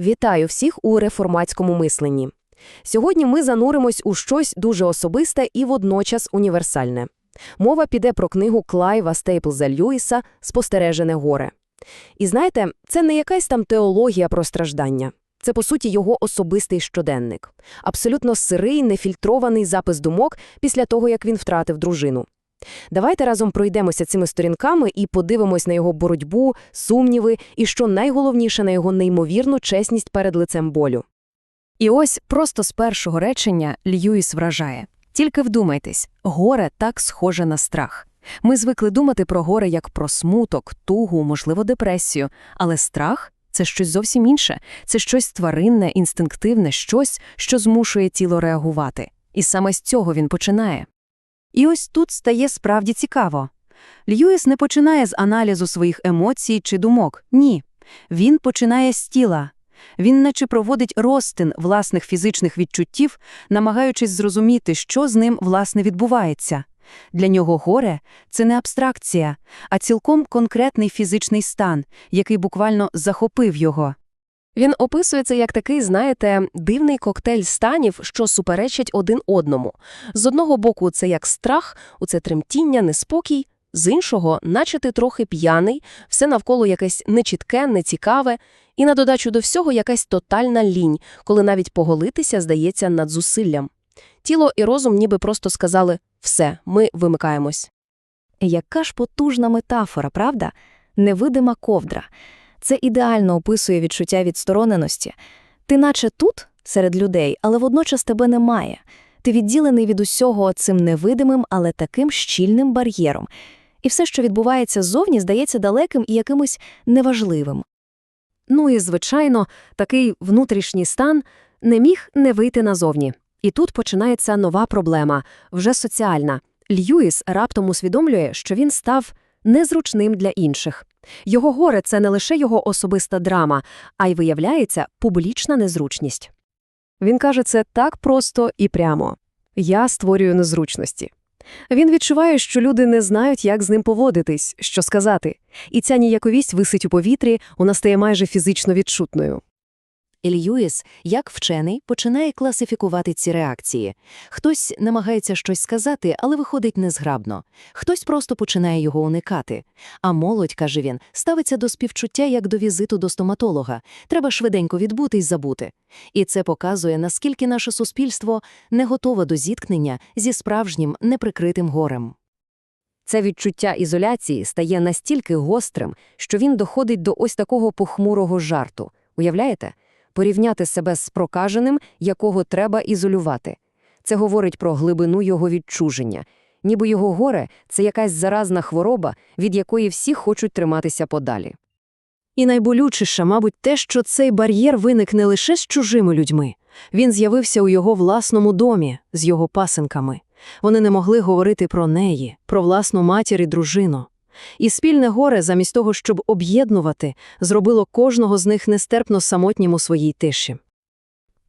Вітаю всіх у реформатському мисленні. Сьогодні ми зануримось у щось дуже особисте і водночас універсальне. Мова піде про книгу Клайва Стейплза Льюіса «Спостережене горе». І знаєте, це не якась там теологія про страждання. Це, по суті, його особистий щоденник. Абсолютно сирий, нефільтрований запис думок після того, як він втратив дружину. Давайте разом пройдемося цими сторінками і подивимось на його боротьбу, сумніви і, що найголовніше, на його неймовірну чесність перед лицем болю. І ось просто з першого речення Льюіс вражає. Тільки вдумайтесь, горе так схоже на страх. Ми звикли думати про горе як про смуток, тугу, можливо, депресію, але страх це щось зовсім інше, це щось тваринне, інстинктивне, щось, що змушує тіло реагувати. І саме з цього він починає. І ось тут стає справді цікаво. Льюіс не починає з аналізу своїх емоцій чи думок. Ні. Він починає з тіла. Він наче проводить розтин власних фізичних відчуттів, намагаючись зрозуміти, що з ним власне відбувається. Для нього горе – це не абстракція, а цілком конкретний фізичний стан, який буквально захопив його. Він описується як такий, знаєте, дивний коктейль станів, що суперечать один одному. З одного боку, це як страх, у це тремтіння, неспокій, з іншого, наче ти трохи п'яний, все навколо якесь нечітке, нецікаве, і на додачу до всього якась тотальна лінь, коли навіть поголитися здається над зусиллям. Тіло і розум ніби просто сказали «все, ми вимикаємось». Яка ж потужна метафора, правда? Невидима ковдра. Це ідеально описує відчуття відстороненості. Ти наче тут, серед людей, але водночас тебе немає. Ти відділений від усього цим невидимим, але таким щільним бар'єром. І все, що відбувається ззовні, здається далеким і якимось неважливим. Ну і, звичайно, такий внутрішній стан не міг не вийти назовні. І тут починається нова проблема, вже соціальна. Льюіс раптом усвідомлює, що він став незручним для інших. Його горе – це не лише його особиста драма, а й, виявляється, публічна незручність. Він каже це так просто і прямо. «Я створюю незручності». Він відчуває, що люди не знають, як з ним поводитись, що сказати. І ця ніяковість висить у повітрі, вона стає майже фізично відчутною. Льюіс, як вчений, починає класифікувати ці реакції. Хтось намагається щось сказати, але виходить незграбно. Хтось просто починає його уникати. А молодь, каже він, ставиться до співчуття як до візиту до стоматолога. Треба швиденько відбути й забути. І це показує, наскільки наше суспільство не готове до зіткнення зі справжнім неприкритим горем. Це відчуття ізоляції стає настільки гострим, що він доходить до ось такого похмурого жарту. Уявляєте? Порівняти себе з прокаженим, якого треба ізолювати. Це говорить про глибину його відчуження, ніби його горе це якась заразна хвороба, від якої всі хочуть триматися подалі. І найболючіше, мабуть, те, що цей бар'єр виник не лише з чужими людьми. Він з'явився у його власному домі, з його пасенками. Вони не могли говорити про неї, про власну матір і дружину. І спільне горе, замість того, щоб об'єднувати, зробило кожного з них нестерпно самотнім у своїй тиші.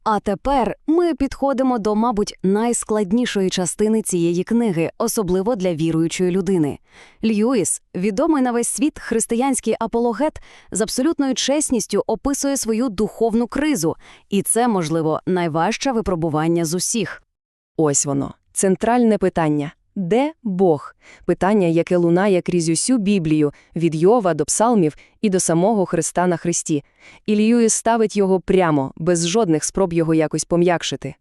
А тепер ми підходимо до, мабуть, найскладнішої частини цієї книги, особливо для віруючої людини. Льюіс, відомий на весь світ християнський апологет, з абсолютною чесністю описує свою духовну кризу, і це, можливо, найважче випробування з усіх. Ось воно, центральне питання. Де Бог? Питання, яке лунає крізь усю Біблію, від Йова до псалмів і до самого Христа на Христі. І Льюіс ставить його прямо, без жодних спроб його якось пом'якшити.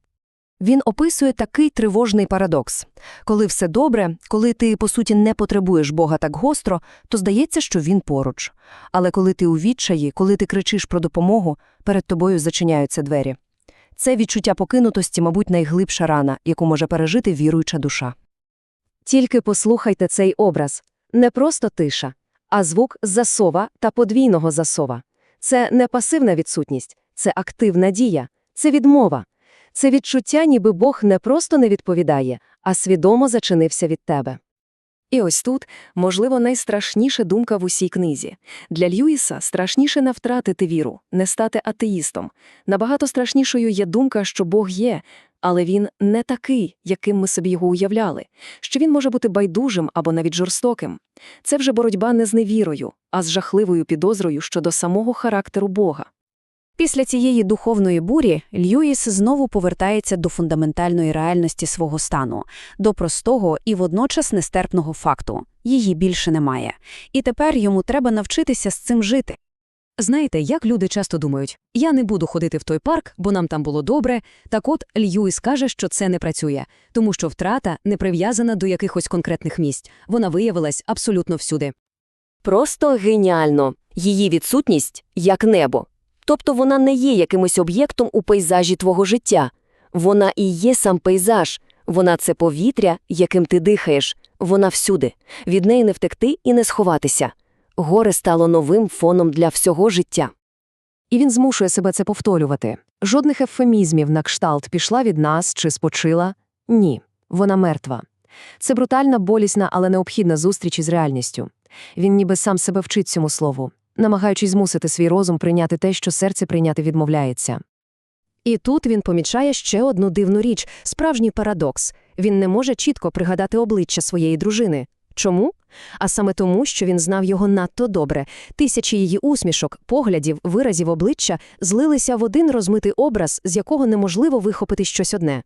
Він описує такий тривожний парадокс. Коли все добре, коли ти, по суті, не потребуєш Бога так гостро, то здається, що він поруч. Але коли ти у відчаї, коли ти кричиш про допомогу, перед тобою зачиняються двері. Це відчуття покинутості, мабуть, найглибша рана, яку може пережити віруюча душа. Тільки послухайте цей образ. Не просто тиша, а звук засова та подвійного засова. Це не пасивна відсутність, це активна дія, це відмова. Це відчуття, ніби Бог не просто не відповідає, а свідомо зачинився від тебе. І ось тут, можливо, найстрашніша думка в усій книзі. Для Льюіса страшніше не втратити віру, не стати атеїстом. Набагато страшнішою є думка, що Бог є, але він не такий, яким ми собі його уявляли, що він може бути байдужим або навіть жорстоким. Це вже боротьба не з невірою, а з жахливою підозрою щодо самого характеру Бога. Після цієї духовної бурі Льюіс знову повертається до фундаментальної реальності свого стану, до простого і водночас нестерпного факту – її більше немає. І тепер йому треба навчитися з цим жити. Знаєте, як люди часто думають, я не буду ходити в той парк, бо нам там було добре, так от Льюіс каже, що це не працює, тому що втрата не прив'язана до якихось конкретних місць, вона виявилась абсолютно всюди. Просто геніально. Її відсутність – як небо. Тобто вона не є якимось об'єктом у пейзажі твого життя. Вона і є сам пейзаж. Вона – це повітря, яким ти дихаєш. Вона всюди. Від неї не втекти і не сховатися. Горе стало новим фоном для всього життя. І він змушує себе це повторювати. Жодних ефемізмів на кшталт пішла від нас чи спочила. Ні, вона мертва. Це брутальна, болісна, але необхідна зустріч із реальністю. Він ніби сам себе вчить цьому слову, намагаючись змусити свій розум прийняти те, що серце прийняти відмовляється. І тут він помічає ще одну дивну річ – справжній парадокс. Він не може чітко пригадати обличчя своєї дружини. Чому? А саме тому, що він знав його надто добре. Тисячі її усмішок, поглядів, виразів обличчя злилися в один розмитий образ, з якого неможливо вихопити щось одне.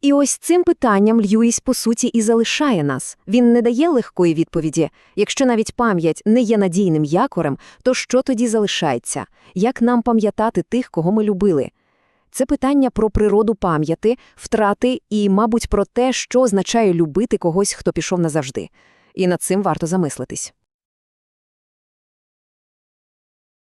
І ось цим питанням Льюіс, по суті, і залишає нас. Він не дає легкої відповіді. Якщо навіть пам'ять не є надійним якорем, то що тоді залишається? Як нам пам'ятати тих, кого ми любили? Це питання про природу пам'яті, втрати і, мабуть, про те, що означає любити когось, хто пішов назавжди. І над цим варто замислитись.